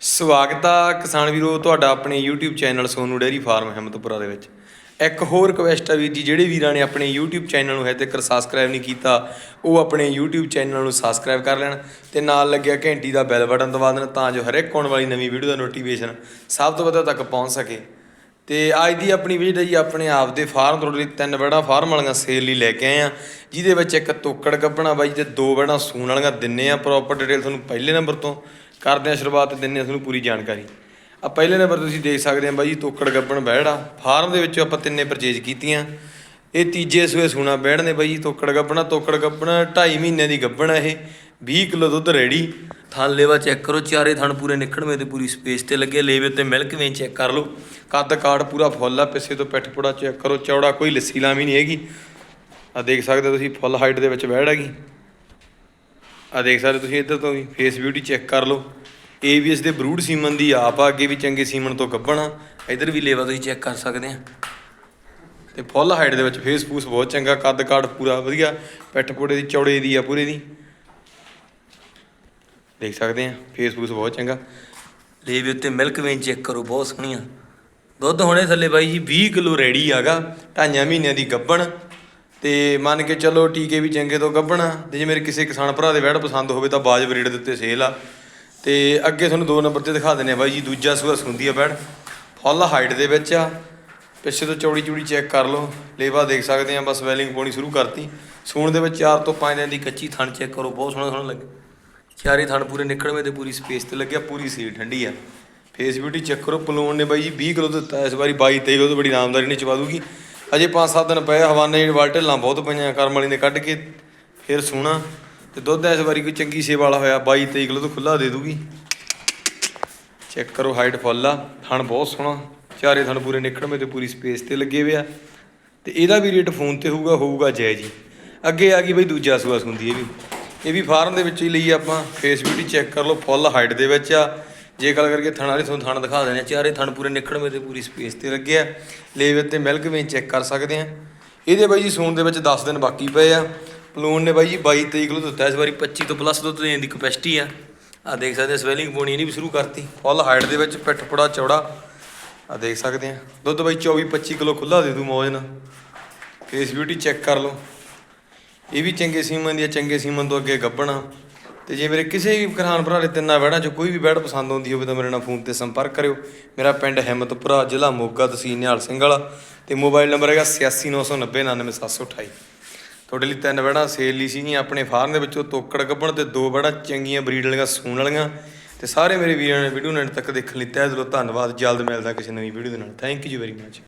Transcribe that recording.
ਸਵਾਗਤ ਆ ਕਿਸਾਨ ਵੀਰੋ, ਤੁਹਾਡਾ ਆਪਣੇ YouTube channel Sonu dairy farm Himmatpura ਦੇ ਵਿੱਚ। ਇੱਕ ਹੋਰ ਰਿਕਵੈਸਟ ਆ ਵੀਰ ਜੀ, ਜਿਹੜੇ ਵੀਰਾਂ ਨੇ ਆਪਣੇ YouTube ਚੈਨਲ ਨੂੰ ਹਜੇ ਤੱਕ ਸਬਸਕ੍ਰਾਈਬ ਨਹੀਂ ਕੀਤਾ, ਉਹ ਆਪਣੇ YouTube ਚੈਨਲ ਨੂੰ ਸਬਸਕ੍ਰਾਈਬ ਕਰ ਲੈਣ ਤੇ ਨਾਲ ਲੱਗਿਆ ਘੰਟੀ ਦਾ ਬੈਲ ਬਟਨ ਦਬਾ ਦੇਣ ਤਾਂ ਜੋ ਹਰ ਇੱਕ ਆਉਣ ਵਾਲੀ ਨਵੀਂ ਵੀਡੀਓ ਦਾ ਨੋਟੀਫਿਕੇਸ਼ਨ ਸਭ ਤੋਂ ਵੱਧ ਤੱਕ ਪਹੁੰਚ ਸਕੇ। ਤੇ ਅੱਜ ਦੀ ਆਪਣੀ ਵੀਡੀਓ ਜੀ ਆਪਣੇ ਆਪ ਦੇ ਫਾਰਮ ਤੁਹਾਡੇ ਲਈ ਤਿੰਨ ਬੜਾ ਫਾਰਮ ਵਾਲੀਆਂ ਸੇਲ ਲਈ ਲੈ ਕੇ ਆਏ ਆ ਜਿਹਦੇ ਵਿੱਚ ਇੱਕ ਤੋਕੜ ਗੱਭਣਾ ਬਾਈ ਤੇ ਦੋ ਬੜਾ ਸੂਣ ਵਾਲੀਆਂ ਦਿੰਨੇ ਆ ਪ੍ਰੋਪਰ ਡਿਟੇਲ ਤੁਹਾਨੂੰ ਪਹਿਲੇ ਨੰਬਰ ਤੋਂ ਕਰਦੇ ਆ ਸ਼ੁਰੂਆਤ ਤੇ ਦਿੰਨੇ ਆ ਤੁਹਾਨੂੰ ਪੂਰੀ ਜਾਣਕਾਰੀ। ਆ ਪਹਿਲੇ ਨੰਬਰ ਤੁਸੀਂ ਦੇਖ ਸਕਦੇ ਆ ਬਾਈ ਜੀ ਤੋਕੜ ਗੱਪਣ ਬੈੜਾ। ਫਾਰਮ ਦੇ ਵਿੱਚੋਂ ਆਪਾਂ ਤਿੰਨੇ ਪਰਚੇਜ ਕੀਤੀਆਂ। ਇਹ ਤੀਜੇ ਸੂਏ ਸੂਣਾ ਬੈੜ ਨੇ ਬਾਈ ਜੀ ਤੋਕੜ ਗੱਪਣਾ ਤੋਕੜ ਗੱਪਣਾ 2.5 ਮਹੀਨੇ ਦੀ ਗੱਪਣ ਇਹ 20 ਕਿਲੋ ਦੁੱਧ ਰੈਡੀ। ਥਣ ਲੇਵਾ ਚੈੱਕ ਕਰੋ, ਚਾਰੇ ਥਣ ਪੂਰੇ ਨਿਕੜਵੇਂ ਤੇ ਪੂਰੀ ਸਪੇਸ ਤੇ ਲੱਗੇ, ਲੇਵੇ ਤੇ ਮਿਲਕ ਵੇਂ ਚੈੱਕ ਕਰ ਲਓ। ਕੱਦ ਕਾੜ ਪੂਰਾ ਫੁੱਲ ਆ, ਪਿੱਛੇ ਤੋਂ ਪਿੱਠ ਪੂੜਾ ਚੈੱਕ ਕਰੋ, ਚੌੜਾ ਕੋਈ ਲੱਸੀ ਲਾਮੀ ਨਹੀਂ ਹੈਗੀ। ਆ ਦੇਖ ਸਕਦੇ ਤੁਸੀਂ, ਫੁੱਲ ਹਾਈਟ ਦੇ ਵਿੱਚ ਬੈੜ ਹੈਗੀ। ਆ ਦੇਖ ਸਕਦੇ ਤੁਸੀਂ ਇੱਧਰ ਤੋਂ ਵੀ, ਫੇਸ ਬਿਊਟੀ ਚੈੱਕ ਕਰ ਲਓ। ਏਵੀਐਸ ਦੇ ਬਰੂਡ ਸੀਮਨ ਦੀ ਆਪ ਆ, ਅੱਗੇ ਵੀ ਚੰਗੇ ਸੀਮਨ ਤੋਂ ਗੱਭਣਾ ਇੱਧਰ ਵੀ ਲੇਵਾ ਤੁਸੀਂ ਚੈੱਕ ਕਰ ਸਕਦੇ ਆ। ਤੇ ਫੁੱਲ ਹਾਈਟ ਦੇ ਵਿੱਚ ਫੇਸ ਫੂਸ ਬਹੁਤ ਚੰਗਾ, ਕੱਦ ਕਾੜ ਪੂਰਾ ਵਧੀਆ, ਪਿੱਠ ਪੂੜੇ ਦੀ, ਚੌੜੇ ਦੀ ਆ ਪੂਰੇ ਦੀ। ਦੇਖ ਸਕਦੇ ਆ ਫੇਸ ਫੂਸ ਬਹੁਤ ਚੰਗਾ। ਲੇਵੇ ਉੱਤੇ ਮਿਲਕ ਵੇਨ ਚੈੱਕ ਕਰੋ, ਬਹੁਤ ਸੋਹਣੀਆਂ। ਦੁੱਧ ਹੁਣੇ ਥੱਲੇ ਬਾਈ ਜੀ 20 ਕਿਲੋ ਰੈਡੀ ਆਗਾ, ਢਾਈਆਂ ਮਹੀਨਿਆਂ ਦੀ ਗੱਭਣ ਤੇ ਮੰਨ ਕੇ ਚੱਲੋ ਟੀਕੇ ਵੀ ਚੰਗੇ ਤੋਂ ਗੱਭਣ ਤੇ ਜੇ ਮੇਰੇ ਕਿਸੇ ਕਿਸਾਨ ਭਰਾ ਦੇ ਵੈੜ ਪਸੰਦ ਹੋਵੇ ਤਾਂ ਬਾਜਬ ਰੇਟ ਦੇ ਉੱਤੇ ਸੇਲ ਆ। ਤੇ ਅੱਗੇ ਤੁਹਾਨੂੰ ਦੋ ਨੰਬਰ ਤੇ ਦਿਖਾ ਦਿੰਨੇ ਆ ਬਾਈ ਜੀ, ਦੂਜਾ ਸੂਆ ਸੁੰਦੀ ਆ ਵੈੜ। ਫੁੱਲ ਹਾਈਟ ਦੇ ਵਿੱਚ ਆ। ਪਿੱਛੇ ਤੋਂ ਚੌੜੀ ਚੌੜੀ ਚੈੱਕ ਕਰ ਲਓ। ਲੇਵਾ ਦੇਖ ਸਕਦੇ ਆ ਬਸ ਵੈਲਿੰਗ ਪਾਉਣੀ ਸ਼ੁਰੂ ਕਰਤੀ। ਸੂਣ ਦੇ ਵਿੱਚ 4 ਤੋਂ 5 ਦਿਨ ਦੀ ਕੱਚੀ ਥਣ ਚੈੱਕ ਕਰੋ, ਬਹੁਤ ਸੋਹਣਾ ਸੋਹਣਾ ਲੱਗੇ। ਚਾਰੇ ਥਣ ਪੂਰੇ ਨਿਕਲਵੇਂ ਤੇ ਪੂਰੀ ਸਪੇਸ ਤੇ ਲੱਗਿਆ, ਪੂਰੀ ਸੀਲ ਠੰਡੀ ਆ। ਫੇਸ ਬਿਊਟੀ ਚੈੱਕ ਕਰੋ, ਪਲੂਨ ਨੇ ਬਾਈ ਜੀ 20 ਕਿਲੋ ਦਿੱਤਾ, ਇਸ ਵਾਰੀ 22 23 ਕਿਲੋ ਤੋਂ ਬੜੀ ਆਰਾਮਦਾਰੀ ਨੇ ਚਵਾ ਦੂਗੀ। ਅਜੇ 5-7 ਦਿਨ ਪਏ ਹਵਾਨੇ ਜਿਹੜੇ ਵਾਲ ਢਿੱਲਾਂ ਬਹੁਤ ਪਈਆਂ, ਕਰਮ ਵਾਲੀ ਨੇ ਕੱਢ ਕੇ ਫਿਰ ਸੋਣਾ। ਤੇ ਦੁੱਧ ਇਸ ਵਾਰੀ ਕੋਈ ਚੰਗੀ ਸੇਵਾ ਵਾਲਾ ਹੋਇਆ 22 23 ਕਿਲੋ ਤੋਂ ਖੁੱਲਾ ਦੇ ਦੂਗੀ। ਚੈੱਕ ਕਰੋ ਹਾਈਟ ਫੁੱਲ ਆ, ਥਣ ਬਹੁਤ ਸੋਹਣਾ ਚਾਰੇ ਥਣ ਪੂਰੇ ਨਿਕਲਵੇਂ ਤੇ ਪੂਰੀ ਸਪੇਸ ਤੇ ਲੱਗੇ ਹੋਏ ਆ। ਤੇ ਇਹਦਾ ਵੀ ਰੇਟ ਫੋਨ ਤੇ ਹੋਊਗਾ ਹੋਊਗਾ ਜੈ ਜੀ। ਅੱਗੇ ਆ ਗਈ ਬਈ ਦੂਜਾ ਸੂਆ ਸੁੰਦੀ ਇਹ ਵੀ। ਇਹ ਵੀ ਫਾਰਮ ਦੇ ਵਿੱਚ ਹੀ ਲਈ ਆਪਾਂ ਫੇਸ ਬਿਊਟੀ ਚੈੱਕ ਕਰ ਲਓ ਫੁੱਲ ਹਾਈਟ ਦੇ ਵਿੱਚ ਆ। ਜੇ ਗੱਲ ਕਰਕੇ ਥਣ ਵਾਲੀ, ਤੁਹਾਨੂੰ ਥਣ ਦਿਖਾ ਦਿੰਦੇ ਆ। ਚਾਰੇ ਥਣ ਪੂਰੇ ਨਿਕਲਵੇਂ ਤੇ ਪੂਰੀ ਸਪੇਸ ਤੇ ਲੱਗੇ ਆ। ਲੇਵੇ ਤੇ ਮਿਲਕ ਵੇਂ ਚੈੱਕ ਕਰ ਸਕਦੇ ਆ। ਇਹਦੇ ਬਾਈ ਜੀ ਸੂਣ ਦੇ ਵਿੱਚ 10 ਦਿਨ ਬਾਕੀ ਪਏ ਆ। ਪਲੂਨ ਨੇ ਬਾਈ ਜੀ 22 23 ਕਿਲੋ ਦਿੱਤਾ, ਇਸ ਵਾਰੀ 25 ਤੋਂ ਪਲੱਸ ਦੁੱਧ ਦੇਣ ਦੀ ਕਪੈਸਿਟੀ ਆ। ਆ ਦੇਖ ਸਕਦੇ ਸਵੈਲਿੰਗ ਪੋਣੀ ਇਹਨੇ ਵੀ ਸ਼ੁਰੂ ਕਰਤੀ। ਫੁੱਲ ਹਾਈਟ ਦੇ ਵਿੱਚ ਪਿੱਠ, ਪੜਾ, ਚੌੜਾ। ਆ ਦੇਖ ਸਕਦੇ ਆ। ਦੁੱਧ ਬਾਈ 24 25 ਕਿਲੋ ਖੁੱਲਾ ਦੇ ਦੂ ਮੌਜ ਨਾਲ। ਫੇਸ ਬਿਊਟੀ ਚੈੱਕ ਕਰ ਲਓ। ਇਹ ਵੀ ਚੰਗੇ ਸੀਮਨ ਦੀ ਆ, ਚੰਗੇ ਸੀਮਨ ਤੋਂ ਅੱਗੇ ਗੱਬਣਾ ਤੇ ਜੇ ਮੇਰੇ ਕਿਸੇ ਵੀ ਕਿਸਾਨ ਭਰਾ ਦੇ ਤਿੰਨਾਂ ਵੈੜਾਂ ਚੋਂ ਕੋਈ ਵੀ ਵੈੜ ਪਸੰਦ ਆਉਂਦੀ ਹੋਵੇ ਤਾਂ ਮੇਰੇ ਨਾਲ ਫੋਨ ਤੇ ਸੰਪਰਕ ਕਰਿਓ। ਮੇਰਾ ਪਿੰਡ ਹਿੰਮਤਪੁਰਾ, ਜ਼ਿਲ੍ਹਾ ਮੋਗਾ, ਤਹਿਸੀਲ ਨਿਹਾਲ ਸਿੰਘ ਵਾਲਾ। ਤੇ ਮੋਬਾਈਲ ਨੰਬਰ ਹੈਗਾ 8699099728 ਤੁਹਾਡੇ ਲਈ ਤਿੰਨ ਵੈੜਾਂ ਸੇਲ ਲਈ ਸੀਗੀਆਂ, ਆਪਣੇ ਫਾਰਮ ਦੇ ਵਿੱਚੋਂ ਤੋਕੜ ਗੱਬਣ ਤੇ ਦੋ ਵੈੜਾਂ ਚੰਗੀਆਂ ਬਰੀਡ ਵਾਲੀਆਂ, ਸੂਣ ਵਾਲੀਆਂ। ਤੇ ਸਾਰੇ ਮੇਰੇ ਵੀਰਾਂ ਨੇ ਵੀਡੀਓ ਨੇ ਤੱਕ ਦੇਖਣ ਲਈ ਤਹਿ ਦਿਲੋਂ ਧੰਨਵਾਦ। ਜਲਦ ਮਿਲਦਾ ਕਿਸੇ ਨਵੀਂ ਵੀਡੀਓ ਦੇ ਨਾਲ। Thank you very much